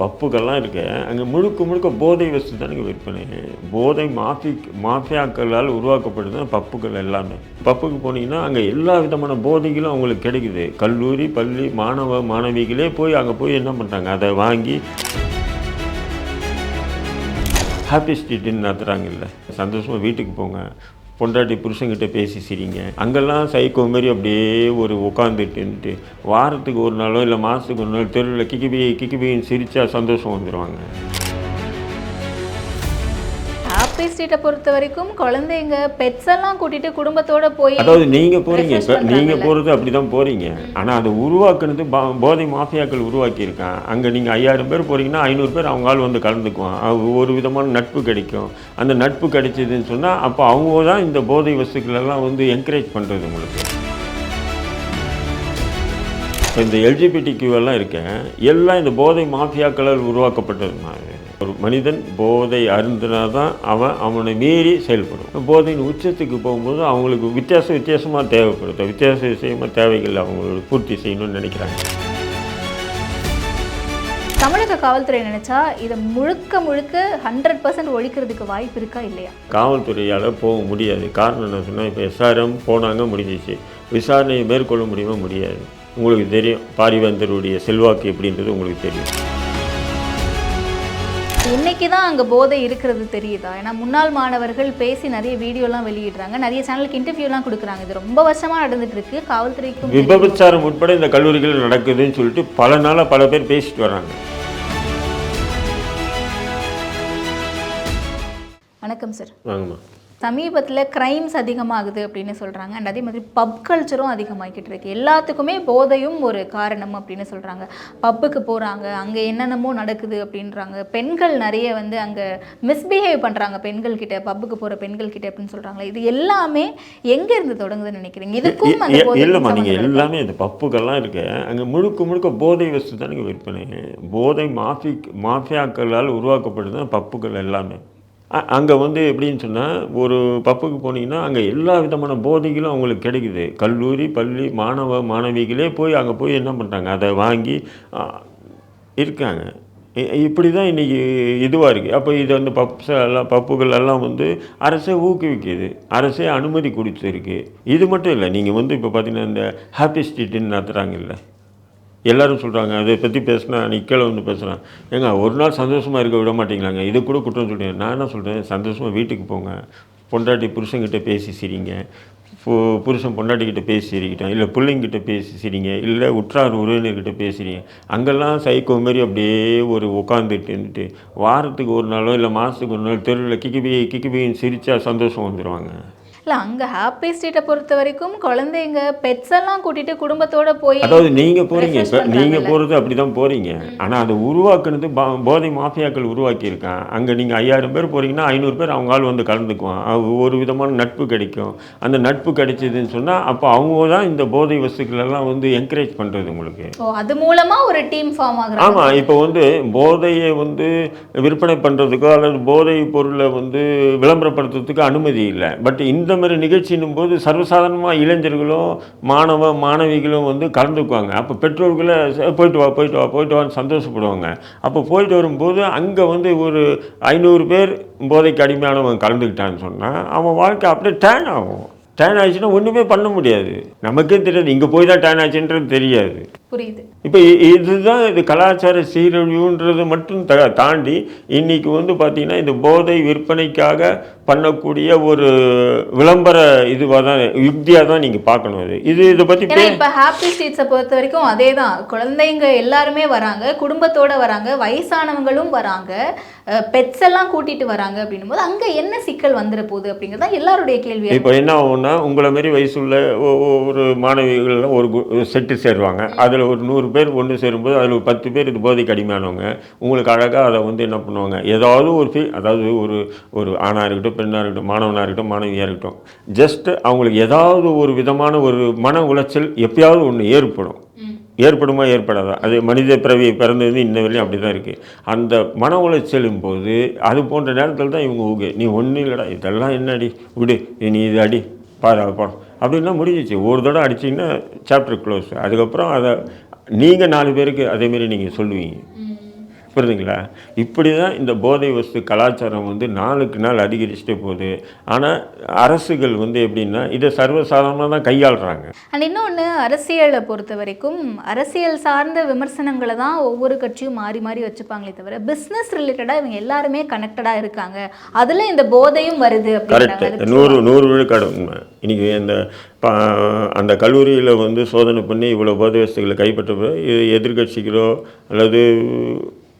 பப்புகள்லாம் இருக்கு. அங்கே முழுக்க முழுக்க போதை வஸ்து தானே விற்பனை. போதை மாஃபி மாஃபியாக்களால் உருவாக்கப்படுது பப்புகள் எல்லாமே. பப்புக்கு போனீங்கன்னா அங்கே எல்லா விதமான போதைகளும் அவங்களுக்கு கிடைக்குது. கல்லூரி பள்ளி மாணவ மாணவிகளே போய் அங்கே போய் என்ன பண்ணுறாங்க அதை வாங்கி ஹாப்பி ஸ்ட்ரீட்டுன்னு நடத்துகிறாங்கல்ல சந்தோஷமாக வீட்டுக்கு போங்க. பொண்டாட்டி புருஷங்கிட்ட பேசி சிரிங்க. அங்கெல்லாம் சைக்கோ மாரி அப்படியே ஒரு உட்காந்துட்டு வாரத்துக்கு ஒரு நாளோ இல்லை மாதத்துக்கு ஒரு நாள் தெருவில் கிக்கிபி கிக்கிபின்னு சிரித்தா சந்தோஷம் வந்துடுவாங்க ஹாப்பி ஸ்ட்ரீட்டை பொறுத்த வரைக்கும் குழந்தைங்க பெட்ஸ் எல்லாம் கூட்டிட்டு குடும்பத்தோட போய் அதாவது நீங்கள் போகிறீங்க இப்போ refresh நீங்கள் பண்றாங்கல்ல. போகிறது அப்படி தான் போகிறீங்க ஆனால் அதை உருவாக்குனது போதை மாஃபியாக்கள் உருவாக்கியிருக்கான் அங்கே நீங்கள் ஐயாயிரம் பேர் போகிறீங்கன்னா ஐநூறு பேர் அவங்க ஆள் வந்து கலந்துக்குவான். ஒரு விதமான நட்பு கிடைக்கும். அந்த நட்பு கிடைச்சதுன்னு சொன்னால் அப்போ அவங்க தான் இந்த போதை வஸ்துக்கள் எல்லாம் வந்து என்கரேஜ் பண்ணுறது உங்களுக்கு. இந்த எல்ஜிபிடி எல்லாம் இருக்கேன். எல்லாம் இந்த போதை மாஃபியாக்களால் உருவாக்கப்பட்டது தான் இது. ஒரு மனிதன் போதை அருந்தினா தான் அவன் அவனை மீறி செயல்படும். போதையின் உச்சத்துக்கு போகும்போது அவங்களுக்கு வித்தியாச வித்தியாசமாக தேவைப்படுது. வித்தியாச விஷயமாக தேவைகள் அவங்களுக்கு பூர்த்தி செய்யணும்னு நினைக்கிறாங்க. தமிழக காவல்துறை நினைச்சா இதை முழுக்க முழுக்க ஹண்ட்ரட் பர்சன்ட் ஒழிக்கிறதுக்கு வாய்ப்பு இருக்கா இல்லையா? காவல்துறையால் போக முடியாது. காரணம் என்ன சொன்னால் இப்போ எஸ்ஆர்எம் போனாங்க முடிஞ்சிச்சு. விசாரணையை மேற்கொள்ள முடியுமா? முடியாது. உங்களுக்கு தெரியும். பாரிவேந்தருடைய செல்வாக்கு எப்படின்றது உங்களுக்கு தெரியும். இன்னைக்கு தான் அங்கே போதை இருக்கிறது தெரியுதா? ஏன்னா முன்னாள் மாணவர்கள் பேசி நிறைய வீடியோலாம் வெளியிடுறாங்க. நிறைய சேனலுக்கு இன்டர்வியூலாம் கொடுக்குறாங்க. இது ரொம்ப வருஷமா நடந்துட்டு இருக்கு காவல்துறைக்கும். விபச்சாரம் உட்பட இந்த கல்லூரிகள் நடக்குதுன்னு சொல்லிட்டு பல நாளாக பல பேர் பேசிட்டு வராங்க. வணக்கம் சார். வாங்கம்மா. சமீபத்தில் கிரைம்ஸ் அதிகமாகுது அப்படின்னு சொல்கிறாங்க அண்ட் அதே மாதிரி பப் கல்ச்சரும் அதிகமாகிக்கிட்டு இருக்கு. எல்லாத்துக்குமே போதையும் ஒரு காரணம் அப்படின்னு சொல்கிறாங்க பப்புக்கு போகிறாங்க அங்கே என்னென்னமோ நடக்குது அப்படின்றாங்க. பெண்கள் நிறைய வந்து அங்கே மிஸ்பிஹேவ் பண்ணுறாங்க பெண்கள் கிட்ட பப்புக்கு போகிற பெண்கள் கிட்ட அப்படின்னு சொல்கிறாங்களே இது எல்லாமே எங்கேருந்து தொடங்குதுன்னு நினைக்கிறீங்க? இதுக்கும் இல்லைம்மா நீங்கள்? எல்லாமே இந்த பப்புகள்லாம் இருக்கு. அங்கே முழுக்க முழுக்க போதை வஸ்து தானுங்க விற்பனை. போதை மாஃபி மாஃபியாக்களால் உருவாக்கப்படுது தான் பப்புகள் எல்லாமே. அங்கே வந்து எப்படின்னு சொன்னால் ஒரு பப்புக்கு போனீங்கன்னா அங்கே எல்லா விதமான போதைகளும் அவங்களுக்கு கிடைக்குது. கல்லூரி பள்ளி மாணவ மாணவிகளே போய் அங்கே போய் என்ன பண்ணுறாங்க அதை வாங்கி இருக்காங்க. இ- இப்படி தான் இன்றைக்கி இதுவாக இருக்குது அப்போ இது வந்து பப்ஸ் எல்லாம் பப்புகள் எல்லாம் வந்து அரசே ஊக்குவிக்குது. அரசே அனுமதி கொடுத்துருக்கு இது மட்டும் இல்லை நீங்கள் வந்து இப்போ பார்த்தீங்கன்னா இந்த ஹாப்பி ஸ்ட்ரீட்டுன்னு நடத்துகிறாங்கல்ல எல்லாரும் சொல்கிறாங்க அதை பற்றி பேசினா நிக்கல வந்து பேசுகிறேன் ஏங்க ஒரு நாள் சந்தோஷமாக இருக்க விட மாட்டேங்கிறாங்க இது கூட குற்றம் சொல்கிறேன் நான் என்ன சொல்கிறேன் சந்தோஷமாக வீட்டுக்கு போங்க. பொண்டாட்டி புருஷங்கிட்ட பேசி சிரிங்க. பு- புருஷன் பொண்டாட்டிக்கிட்ட பேசி சிரிக்கிட்டோம். இல்லை பிள்ளைங்கிட்ட பேசி சிரிங்க. இல்லை உற்றார் உறவினர்கிட்ட பேசுறீங்க அங்கெல்லாம் சைக்கோ மாதிரி அப்படியே ஒரு உட்காந்துட்டு இருந்துட்டு வாரத்துக்கு ஒரு நாளோ இல்லை மாதத்துக்கு ஒரு நாள் தெருவில் கிக்கிபி கிக்கிபின்னு சிரித்தா சந்தோஷம் வந்துடுவாங்க இல்லை அங்கே ஹாப்பி ஸ்ட்ரீட்டை பொறுத்த வரைக்கும் குழந்தைங்க பெட்ஸ் எல்லாம் கூட்டிட்டு குடும்பத்தோட போய் அதாவது நீங்கள் போகிறீங்க இப்போ நீங்கள். போகிறது அப்படி தான் போகிறீங்க ஆனால் அதை உருவாக்குனது போதை மாஃபியாக்கள் உருவாக்கியிருக்கான் அங்கே நீங்கள் ஐயாயிரம் பேர் போகிறீங்கன்னா ஐநூறு பேர் அவங்க ஆள் வந்து கலந்துக்குவான் ஒரு விதமான நட்பு கிடைக்கும். அந்த நட்பு கிடைச்சதுன்னு சொன்னால் அப்போ அவங்க தான் இந்த போதை வஸ்துக்கள் எல்லாம் வந்து என்கரேஜ் பண்ணுறது உங்களுக்கு. அது மூலமா ஒரு டீம் ஃபார்ம் ஆகுறாங்க. ஆமாம் இப்போ வந்து போதையை வந்து விற்பனை பண்ணுறதுக்கோ அல்லது போதை பொருளை வந்து விளம்பரப்படுத்துறதுக்கு அனுமதி இல்லை. பட் இந்த மாதிரி நிகழ்ச்சின்னும் போது சர்வசாதாரணமாக இளைஞர்களும் மாணவ மாணவிகளும் வந்து கலந்துக்குவாங்க. அப்போ பெற்றோர்களை போயிட்டு வா போயிட்டு வா போயிட்டு வான்னு சந்தோஷப்படுவாங்க. அப்போ போயிட்டு வரும்போது அங்கே வந்து ஒரு ஐநூறு பேர் போதைக்கு அடிமையானவன் கலந்துக்கிட்டான்னு சொன்னால் அவன் வாழ்க்கை அப்படியே டேன் ஆகும். டேன் ஆச்சுன்னா ஒன்றுமே பண்ண முடியாது. நமக்கே தெரியாது. இங்கே போய் தான் டேன் ஆச்சுன்றது தெரியாது. புரியுது. இப்போ இதுதான் இது கலாச்சார சீரழிவுன்றது மட்டும் த தாண்டி இன்னைக்கு வந்து பார்த்தீங்கன்னா இந்த போதை விற்பனைக்காக பண்ணக்கூடிய ஒரு விளம்பர இதுவாக தான் யுக்தியாக தான் நீங்கள் பார்க்கணும் இது. இது இதை பற்றி இப்ப ஹாப்பி ஸ்ட்ரீட்ஸை பொறுத்த வரைக்கும் அதே தான் குழந்தைங்க எல்லாருமே வராங்க குடும்பத்தோட வராங்க வயசானவங்களும் வராங்க பெட்ஸ் எல்லாம் கூட்டிட்டு வராங்க அப்படின்னும் போது அங்க என்ன சிக்கல் வந்துட போகுது அப்படிங்கிறது தான் எல்லாருடைய கேள்வி. இப்போ என்ன ஆகும்னா உங்களை மாரி வயசுள்ள ஒரு மாணவிகள் ஒரு கு- ஒரு செட்டு சேருவாங்க. அதில் ஒரு நூறு பேர் ஒன்று சேரும்போது அதில் ஒரு பத்து பேர் இது போதைக்கு அடிமையானவங்க. உங்களுக்கு அழகாக அதை வந்து என்ன பண்ணுவாங்க? ஏதாவது ஒரு ஃபீ அதாவது ஒரு ஒரு ஆணாக இருக்கட்டும் பெண்ணாக இருக்கட்டும் மாணவனாக இருக்கட்டும் மாணவியாக இருக்கட்டும் ஜஸ்ட் அவங்களுக்கு ஏதாவது ஒரு விதமான ஒரு மன உளைச்சல் எப்பயாவது ஒன்று ஏற்படும். ஏற்படுமா ஏற்படாதா? அது மனித பிறவி பிறந்தது இன்ன வரையும் அப்படி தான் இருக்குது அந்த மன உளைச்சலும் போது அது போன்ற நேரத்தில் தான் இவங்க ஊகு. நீ ஒன்றும் இல்லைடா இதெல்லாம் என்னடி? விடு நீ இது அடி. பாரு படம் அப்படின்னா முடிஞ்சிச்சு. ஒரு தடவை அடிச்சிங்கன்னா சாப்டர் க்ளோஸ் அதுக்கப்புறம் அதை நீங்கள் நாலு பேருக்கு அதேமாரி நீங்கள் சொல்லுவீங்க. புரியுதுங்களா? இப்படி தான் இந்த போதை வஸ்து கலாச்சாரம் வந்து நாளுக்கு நாள் அதிகரிச்சுட்டே போகுது. ஆனால் அரசுகள் வந்து எப்படின்னா இதை சர்வசாதாரணமாக தான் கையாளுறாங்க. அண்ட் இன்னொன்று அரசியலை பொறுத்த வரைக்கும் அரசியல் சார்ந்த விமர்சனங்களை தான் ஒவ்வொரு கட்சியும் மாறி மாறி வச்சுப்பாங்களே தவிர பிஸ்னஸ் ரிலேட்டடாக இவங்க எல்லாருமே கனெக்டடாக இருக்காங்க. அதில் இந்த போதையும் வருது கரெக்டு நூறு நூறு விழுக்காடு உண்மை. இன்னைக்கு இந்த அந்த கல்லூரியில் வந்து சோதனை பண்ணி இவ்வளோ போதை வஸ்துகளை கைப்பற்ற எதிர்கட்சிகளோ அல்லது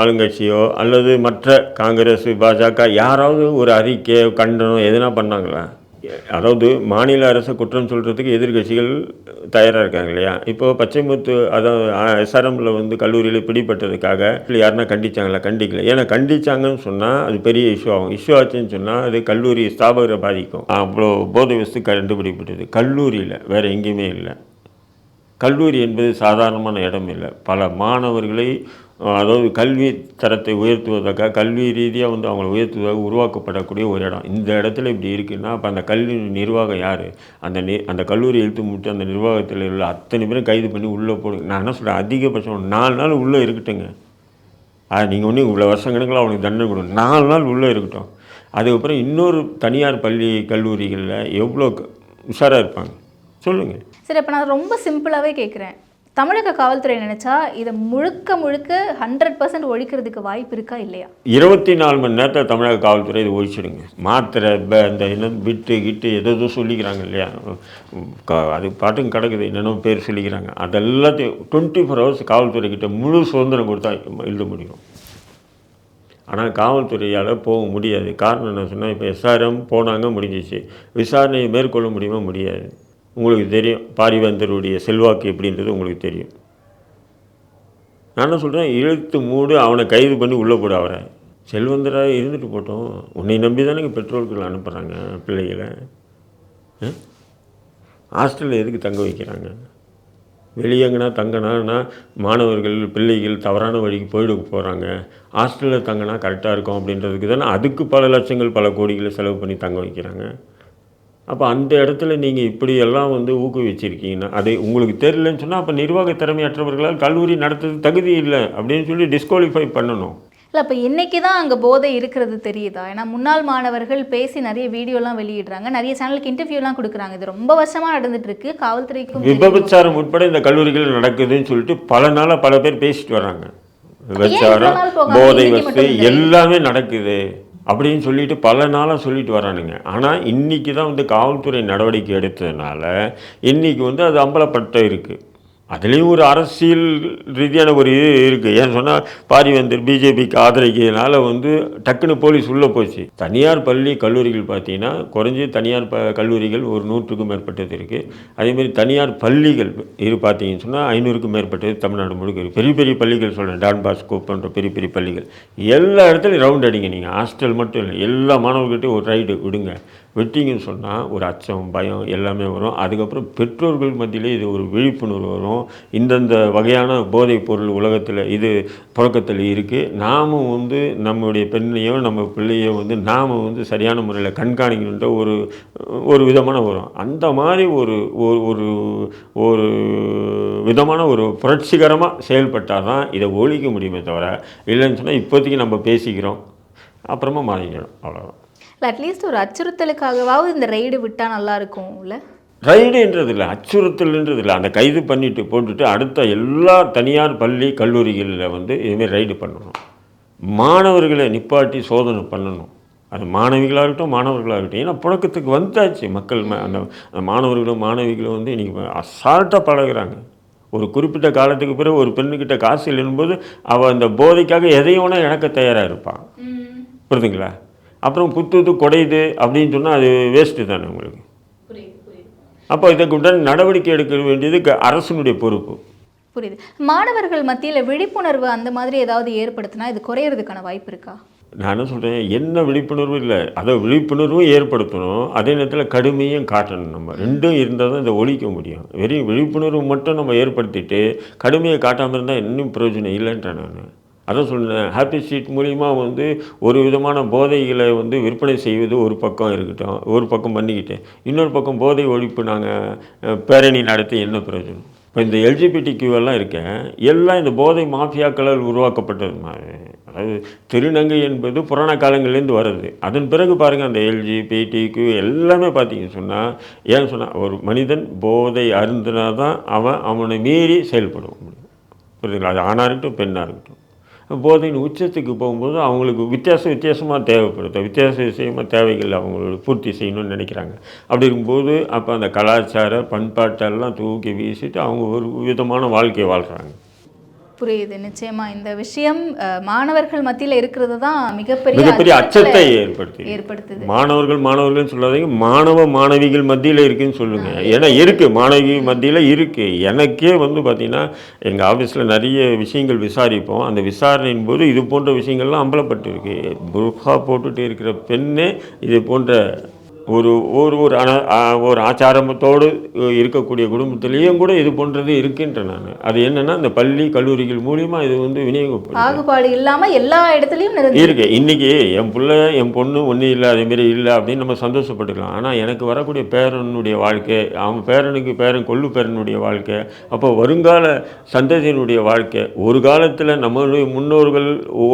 ஆளுங்கட்சியோ அல்லது மற்ற காங்கிரஸ் பாஜக யாராவது ஒரு அறிக்கை கண்டனம் எதுனா பண்ணாங்களா? அதாவது மாநில அரசை குற்றம் சொல்கிறதுக்கு எதிர்கட்சிகள் தயாராக இருக்காங்க இல்லையா? இப்போ பச்சைமுத்து அதாவது எஸ்ஆர்எம்மில் வந்து கல்லூரியில் பிடிப்பட்டதுக்காக யாருன்னா கண்டிச்சாங்களா? கண்டிக்கல. ஏன்னா கண்டிச்சாங்கன்னு சொன்னால் அது பெரிய இஷ்யூ ஆகும். இஷ்யூ ஆச்சுன்னு சொன்னால் அது கல்லூரி ஸ்தாபகரை பாதிக்கும். அவ்வளோ போதை வஸ்து கண்டுபிடிப்பட்டது. கல்லூரியில் வேறு எங்கேயுமே இல்லை. கல்லூரி என்பது சாதாரணமான இடம் இல்லை. பல மாணவர்களை அதாவது கல்வி தரத்தை உயர்த்துவதற்காக கல்வி ரீதியாக வந்து அவங்களை உயர்த்துவதாக உருவாக்கப்படக்கூடிய ஒரு இடம். இந்த இடத்துல இப்படி இருக்குன்னா அப்போ அந்த கல்வி நிர்வாகம் யார்? அந்த நி அந்த கல்லூரி இழுத்து முடித்து அந்த நிர்வாகத்தில் உள்ள அத்தனை பேரும் கைது பண்ணி உள்ளே போடுங்க நான் என்ன சொல்கிறேன் அதிகபட்சம் நாலு நாள் உள்ளே இருக்கட்டுங்க. அது நீங்கள் ஒன்றும் இவ்வளோ வருஷம் கணக்கில் அவனுக்கு தண்டனை கொடுங்க. நாலு நாள் உள்ளே இருக்கட்டும். அதுக்கப்புறம் இன்னொரு தனியார் பள்ளி கல்லூரிகளில் எவ்வளோ உஷாராக இருப்பாங்க? சொல்லுங்கள் சரி அப்போ நான் ரொம்ப சிம்பிளாகவே கேட்குறேன் தமிழக காவல்துறை நினைச்சா இதை முழுக்க முழுக்க ஹண்ட்ரட் பர்சன்ட் ஒழிக்கிறதுக்கு வாய்ப்பு இருக்கா இல்லையா? இருபத்தி நாலு மணி நேரத்தில் தமிழக காவல்துறை இதை ஒழிச்சிடுங்க. மாத்திரை ப இந்த என்ன விட்டு கிட்டு எதோ எதுவும் சொல்லிக்கிறாங்க இல்லையா? அது பாட்டுக்கு கிடக்குது. என்னென்னோ பேர் சொல்லிக்கிறாங்க. அதெல்லாத்தையும் டுவெண்ட்டி ஃபோர் ஹவர்ஸ் காவல்துறை கிட்ட முழு சுதந்திரம் கொடுத்தா எழுத முடியும். ஆனால் காவல்துறையால் போக முடியாது. காரணம் என்ன சொன்னால் இப்போ எஸ்ஆர்எம் போனாங்க முடிஞ்சிச்சு. விசாரணையை மேற்கொள்ள முடியுமா? முடியாது. உங்களுக்கு தெரியும். பாரிவேந்தருடைய செல்வாக்கு எப்படின்றது உங்களுக்கு தெரியும். நான் என்ன சொல்கிறேன் இழுத்து மூடு அவனை கைது பண்ணி உள்ளே போட அவரை. செல்வந்தராக இருந்துட்டு போட்டோம். உன்னை நம்பி தானே பெற்றோர்கள் அனுப்புகிறாங்க பிள்ளைகளை. ஹாஸ்டலில் எதுக்கு தங்க வைக்கிறாங்க? வெளியேங்கனா தங்கினா மாணவர்கள் பிள்ளைகள் தவறான வழிக்கு போயிட போகிறாங்க ஹாஸ்டலில் தங்கினா கரெக்டாக இருக்கும் அப்படின்றதுக்கு தானே அதுக்கு பல லட்சங்கள் பல கோடிகளை செலவு பண்ணி தங்க வைக்கிறாங்க. அப்போ அந்த இடத்துல நீங்கள் இப்படியெல்லாம் வந்து ஊக்குவிச்சிருக்கீங்கன்னா அது உங்களுக்கு தெரியலன்னு சொன்னால் அப்போ நிர்வாக திறமையற்றவர்களால் கல்லூரி நடத்துறது தகுதி இல்லை அப்படின்னு சொல்லி டிஸ்குவாலிஃபை பண்ணணும். இல்லை அப்போ இன்னைக்கு தான் அங்கே போதை இருக்கிறது தெரியுதா? ஏன்னா முன்னாள் மாணவர்கள் பேசி நிறைய வீடியோலாம் வெளியிடுறாங்க. நிறைய சேனலுக்கு இன்டர்வியூலாம் கொடுக்குறாங்க. இது ரொம்ப வருஷமாக நடந்துட்டு இருக்கு. காவல்துறைக்கும். விபச்சாரம் உட்பட இந்த கல்லூரிகள் நடக்குதுன்னு சொல்லிட்டு பல நாளாக பல பேர் பேசிட்டு வர்றாங்க விபச்சாரம் போதை இல்லை? எல்லாமே நடக்குது. அப்படின்னு சொல்லிட்டு பல நாளாக சொல்லிட்டு வரானுங்க. ஆனால் இன்னைக்கு தான் வந்து காவல்துறை நடவடிக்கை எடுத்ததுனால இன்னைக்கு வந்து அது அம்பலப்பட்ட இருக்குது அதுலேயும் ஒரு அரசியல் ரீதியான ஒரு இது இருக்குது ஏன்னு சொன்னால் பாரிவேந்தர் பிஜேபிக்கு ஆதரிக்கிறதுனால வந்து டக்குன்னு போலீஸ் உள்ளே போச்சு. தனியார் பள்ளி கல்லூரிகள் பார்த்தீங்கன்னா குறைஞ்சி தனியார் ப கல்லூரிகள் ஒரு நூற்றுக்கும் மேற்பட்டது இருக்குது அதேமாதிரி தனியார் பள்ளிகள் இது பார்த்தீங்கன்னு சொன்னால் ஐநூறுக்கும் மேற்பட்டது தமிழ்நாடு முழுக்க இருக்குது பெரிய பெரிய பள்ளிகள் சொல்கிறேன் டான் பாஸ்கோ போன்ற பெரிய பெரிய பள்ளிகள். எல்லா இடத்துலையும் ரவுண்ட் அடிங்க நீங்கள் ஹாஸ்டல் மட்டும் இல்லை எல்லா மாணவர்கிட்டையும் ஒரு ரைடு விடுங்க. விட்டிங்கன்னு சொன்னால் ஒரு அச்சம் பயம் எல்லாமே வரும். அதுக்கப்புறம் பெற்றோர்கள் மத்தியிலே இது ஒரு விழிப்புணர்வு வரும். இந்தந்த வகையான போதைப் பொருள் உலகத்தில் இது புழக்கத்தில் இருக்குது நாமும் வந்து நம்முடைய பெண்ணையோ நம்ம பிள்ளையோ வந்து நாம் வந்து சரியான முறையில் கண்காணிக்கணுன்ற ஒரு ஒரு விதமான வரும். அந்த மாதிரி ஒரு ஒரு ஒரு ஒரு விதமான ஒரு புரட்சிகரமாக செயல்பட்டால் தான் இதை ஒழிக்க முடியுமே தவிர இல்லைன்னு சொன்னால் இப்போதைக்கு நம்ம பேசிக்கிறோம். அப்புறமா மாறிக்கிறோம் அவ்வளோதான் இல்லை அட்லீஸ்ட் ஒரு அச்சுறுத்தலுக்காகவாவது இந்த ரைடு விட்டால் நல்லா இருக்கும்ல ரைடுன்றது இல்லை அச்சுறுத்தல்ன்றது இல்லை அந்த கைது பண்ணிட்டு போட்டுட்டு அடுத்த எல்லா தனியார் பள்ளி கல்லூரிகளில் வந்து இதுமாரி ரைடு பண்ணணும். மாணவர்களை நிப்பாட்டி சோதனை பண்ணணும். அது மாணவிகளாக இருக்கட்டும் மாணவர்களாக இருக்கட்டும் ஏன்னா புழக்கத்துக்கு வந்தாச்சு மக்கள் ம- அந்த மாணவர்களும் மாணவிகளும் வந்து இன்றைக்கி அசால்ட்டாக பழகுறாங்க. ஒரு குறிப்பிட்ட காலத்துக்கு பிறகு ஒரு பெண்ணுக்கிட்ட காசு இல்லைன்னும்போது அவள் அந்த போதைக்காக எதையும் வேணா இழக்க தயாராக இருப்பான் புரியுதுங்களா அப்புறம் குத்துது குடையுது அப்படின்னு சொன்னால் அது வேஸ்ட்டு தானே உங்களுக்கு? அப்போ இதுக்கு உடனே நடவடிக்கை எடுக்க வேண்டியது அரசினுடைய பொறுப்பு. புரியுது. மாணவர்கள் மத்தியில் விழிப்புணர்வு அந்த மாதிரி ஏதாவது ஏற்படுத்தினா இது குறையறதுக்கான வாய்ப்பு இருக்கா? நான் என்ன சொல்கிறேன் என்ன விழிப்புணர்வு இல்லை. அதை விழிப்புணர்வும் ஏற்படுத்தணும். அதே நேரத்தில் கடுமையும் காட்டணும் நம்ம. ரெண்டும் இருந்தால் தான் இதை ஒழிக்க முடியும். வெறும் விழிப்புணர்வு மட்டும் நம்ம ஏற்படுத்திட்டு கடுமையை காட்டாமல் இருந்தால் இன்னும் பிரயோஜனம் இல்லைன்றேன் நான். அதான் சொல்கிறேன் ஹாப்பி ஸ்ட்ரீட் மூலிமா வந்து ஒரு விதமான போதைகளை வந்து விற்பனை செய்வது ஒரு பக்கம் இருக்கட்டும் ஒரு பக்கம் பண்ணிக்கிட்டேன். இன்னொரு பக்கம் போதை ஒழிப்பு நாங்கள் பேரணி நடத்தி என்ன பிரயோஜனம்? இப்போ இந்த எல்ஜிபிடி எல்லாம் இருக்க எல்லாம் இந்த போதை மாஃபியாக்களால் உருவாக்கப்பட்டது மாதிரி. அதாவது திருநங்கை என்பது புராண காலங்கள்லேருந்து வருது அதன் பிறகு பாருங்கள் அந்த எல்ஜி கியூ எல்லாமே பார்த்தீங்க சொன்னால் ஏன்னு சொன்னால் ஒரு மனிதன் போதை அருந்தினா தான் அவன் அவனை மீறி செயல்பட முடியும் புரியுதுங்களா? அது ஆணாக இருக்கட்டும் பெண்ணாக இருக்கட்டும். போதையின் உச்சத்துக்கு போகும்போது அவங்களுக்கு வித்தியாச வித்தியாசமாக தேவைப்படுது. வித்தியாச விஷயமாக தேவைகள் அவங்களுக்கு பூர்த்தி செய்யணும்னு நினைக்கிறாங்க. அப்படி இருக்கும்போது அப்போ அந்த கலாச்சார பண்பாட்டெல்லாம் தூக்கி வீசிட்டு அவங்க ஒரு விதமான வாழ்க்கையை வாழ்கிறாங்க புரியுது. நிச்சயமா இந்த விஷயம் மாணவர்கள் மத்தியில இருக்கிறது தான் மிகப்பெரிய மிகப்பெரிய அச்சத்தை ஏற்படுத்தி ஏற்படுத்துது. மாணவர்கள் மாணவர்கள்னு சொல்லாதீங்க மாணவ மாணவிகள் மத்தியில் இருக்குன்னு சொல்லுங்க. ஏன்னா இருக்கு. மாணவி மத்தியில் இருக்கு. எனக்கே வந்து பார்த்தீங்கன்னா எங்கள் ஆஃபீஸில் நிறைய விஷயங்கள் விசாரிப்போம். அந்த விசாரணையின் போது இது போன்ற விஷயங்கள்லாம் அம்பலப்பட்டிருக்கு. புர்கா போட்டுட்டு இருக்கிற பெண்ணே இது போன்ற ஒரு ஒரு ஒரு அன ஒரு ஆச்சாரத்தோடு இருக்கக்கூடிய குடும்பத்திலேயும் கூட இது போன்றது இருக்கின்ற நான். அது என்னன்னா இந்த பள்ளி கல்லூரிகள் மூலியமா இது வந்து விநியோகப்படுது. பாகுபாடு இல்லாம எல்லா இடத்துலயும் இருக்கு. இன்னைக்கு என் புள்ள என் பொண்ணு ஒன்றும் இல்லை அதேமாரி இல்லை அப்படின்னு நம்ம சந்தோஷப்பட்டுக்கலாம். ஆனால் எனக்கு வரக்கூடிய பேரனுடைய வாழ்க்கை அவன் பேரனுக்கு பேரன் கொள்ளு பேரனுடைய வாழ்க்கை அப்போ வருங்கால சந்ததியினுடைய வாழ்க்கை ஒரு காலத்தில் நம்மளுடைய முன்னோர்கள்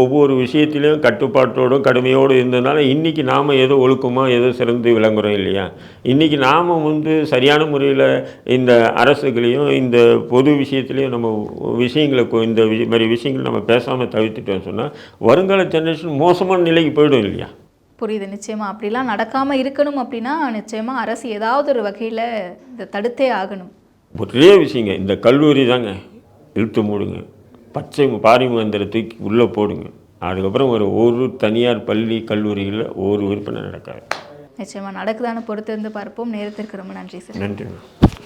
ஒவ்வொரு விஷயத்திலையும் கட்டுப்பாட்டோடும் கடுமையோடு இருந்ததுனால இன்னைக்கு நாம் ஏதோ ஒழுக்கமாக ஏதோ சிறந்து விளங்குறோம் இல்லையா? இன்னைக்கு நாம் வந்து சரியான முறையில் இந்த அரசுகளையும் இந்த பொது விஷயத்துலையும் நம்ம விஷயங்களை கொ- இந்த மாதிரி விஷயங்களை நம்ம பேசாமல் தவிர்த்துட்டோம்னு சொன்னால் வருங்கால ஜெனரேஷன் மோசமான நிலைக்கு போயிடும் இல்லையா? புரியுது. நிச்சயமா. அப்படிலாம் நடக்காம இருக்கணும் அப்படின்னா நிச்சயமா அரசு ஏதாவது ஒரு வகையில இதை தடுத்தே ஆகணும். ஒரே விஷயங்க. இந்த கல்லூரி தாங்க. இழுத்து மூடுங்க. பச்சை பாரிமந்திர தூக்கி உள்ளே போடுங்க. அதுக்கப்புறம் ஒரு ஒரு தனியார் பள்ளி கல்லூரிகளில் ஒரு விற்பனை நடக்காது. நிச்சயமா நடக்குதான்னு பொறுத்திருந்து பார்ப்போம். நேரத்திற்கு ரொம்ப நன்றி சார். நன்றி